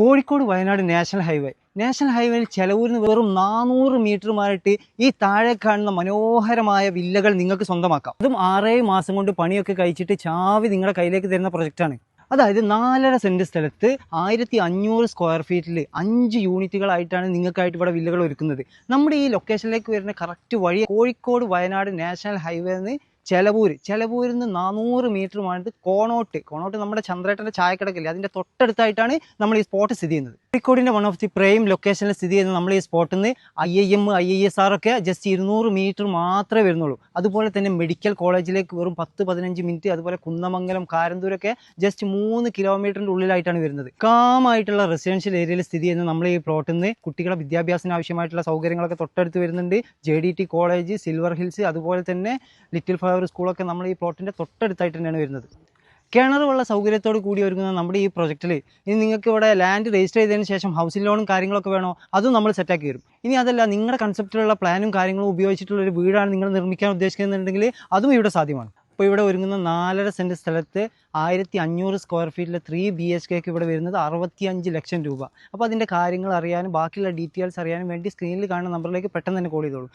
Kozhikode Wayanad national highway. National ഹൈവേയിൽ ചെലവൂരിൽ നിന്ന് വെറും നാനൂറ് മീറ്റർ മാറിയിട്ട് ഈ താഴെ കാണുന്ന മനോഹരമായ വില്ലകൾ നിങ്ങൾക്ക് സ്വന്തമാക്കാം. അതും ആറേഴ് മാസം കൊണ്ട് പണിയൊക്കെ കഴിച്ചിട്ട് ചാവി നിങ്ങളുടെ കയ്യിലേക്ക് തരുന്ന പ്രൊജക്റ്റാണ് അതായത് നാലര സെന്റ് സ്ഥലത്ത് ആയിരത്തി അഞ്ഞൂറ് സ്ക്വയർ ഫീറ്റിൽ അഞ്ച് യൂണിറ്റുകളായിട്ടാണ് നിങ്ങൾക്കായിട്ട് ഇവിടെ വില്ലകൾ ഒരുക്കുന്നത്. നമ്മുടെ ഈ ലൊക്കേഷനിലേക്ക് വരുന്ന കറക്റ്റ് വഴി കോഴിക്കോട് വയനാട് നാഷണൽ ഹൈവേ ചെലവൂര്. ചെലവൂരിൽ നിന്ന് നാനൂറ് മീറ്റർ മാറിയിട്ട് കോണോട്ട്. കോണോട്ട് നമ്മുടെ ചന്ദ്രേട്ടന്റെ ചായക്കടക്കില്ലേ. അതിന്റെ തൊട്ടടുത്തായിട്ടാണ് നമ്മൾ ഈ സ്പോട്ട് സ്ഥിതി ചെയ്യുന്നത്. കോഴിക്കോടിന്റെ വൺ ഓഫ് ദി പ്രൈം ലൊക്കേഷനിൽ സ്ഥിതി ചെയ്യുന്ന നമ്മൾ ഈ സ്പോട്ടിൽ നിന്ന് I I M I I S R ഒക്കെ ജസ്റ്റ് ഇരുന്നൂറ് മീറ്റർ മാത്രമേ വരുന്നുള്ളൂ. അതുപോലെ തന്നെ മെഡിക്കൽ കോളേജിലേക്ക് വെറും പത്ത് പതിനഞ്ച് മിനിറ്റ് അതുപോലെ കുന്നമംഗലം കാരന്തൂരൊക്കെ ജസ്റ്റ് മൂന്ന് കിലോമീറ്ററിന്റെ ഉള്ളിലായിട്ടാണ് വരുന്നത്. കാമായിട്ടുള്ള റെസിഡൻഷ്യൽ ഏരിയയിൽ സ്ഥിതി ചെയ്യുന്ന നമ്മൾ ഈ പ്ലോട്ടിൽ നിന്ന് കുട്ടികളെ വിദ്യാഭ്യാസത്തിന് ആവശ്യമായിട്ടുള്ള സൗകര്യങ്ങളൊക്കെ തൊട്ടടുത്ത് വരുന്നുണ്ട്. J D T college silver hills അതുപോലെ തന്നെ ലിറ്റിൽ ഫ്ലവർ സ്കൂളൊക്കെ നമ്മൾ ഈ പ്ലോട്ടിന്റെ തൊട്ടടുത്തായിട്ട് തന്നെയാണ് വരുന്നത്. കിണർ വെള്ള സൗകര്യത്തോട് കൂടി ഒരുങ്ങുന്ന നമ്മുടെ ഈ പ്രൊജക്റ്റിൽ ഇനി നിങ്ങൾക്ക് ഇവിടെ ലാൻഡ് രജിസ്റ്റർ ചെയ്തതിന് ശേഷം ഹൗസിംഗ് ലോണും കാര്യങ്ങളൊക്കെ വേണോ? അതും നമ്മൾ സെറ്റാക്കി തരും. ഇനി അതല്ല നിങ്ങളുടെ കൺസെപ്റ്റിലുള്ള പ്ലാനും കാര്യങ്ങളും ഉപയോഗിച്ചിട്ടുള്ള ഒരു വീടാണ് നിങ്ങൾ നിർമ്മിക്കാൻ ഉദ്ദേശിക്കുന്നുണ്ടെങ്കിൽ അതും ഇവിടെ സാധ്യമാണ്. അപ്പോൾ ഇവിടെ ഒരുങ്ങുന്ന നാലര സെന്റ് സ്ഥലത്ത് ആയിരത്തി അഞ്ഞൂറ് സ്ക്വയർ ഫീറ്റിലെ ത്രീ ബി എച്ച് കെക്ക് ഇവിടെ വരുന്നത് അറുപത്തി അഞ്ച് ലക്ഷം രൂപ. അപ്പോൾ അതിന്റെ കാര്യങ്ങൾ അറിയാനും ബാക്കിയുള്ള ഡീറ്റെയിൽസ് അറിയാനും വേണ്ടി സ്ക്രീനിൽ കാണുന്ന നമ്പറിലേക്ക് പെട്ടെന്ന് തന്നെ കോൾ ചെയ്തോളൂ.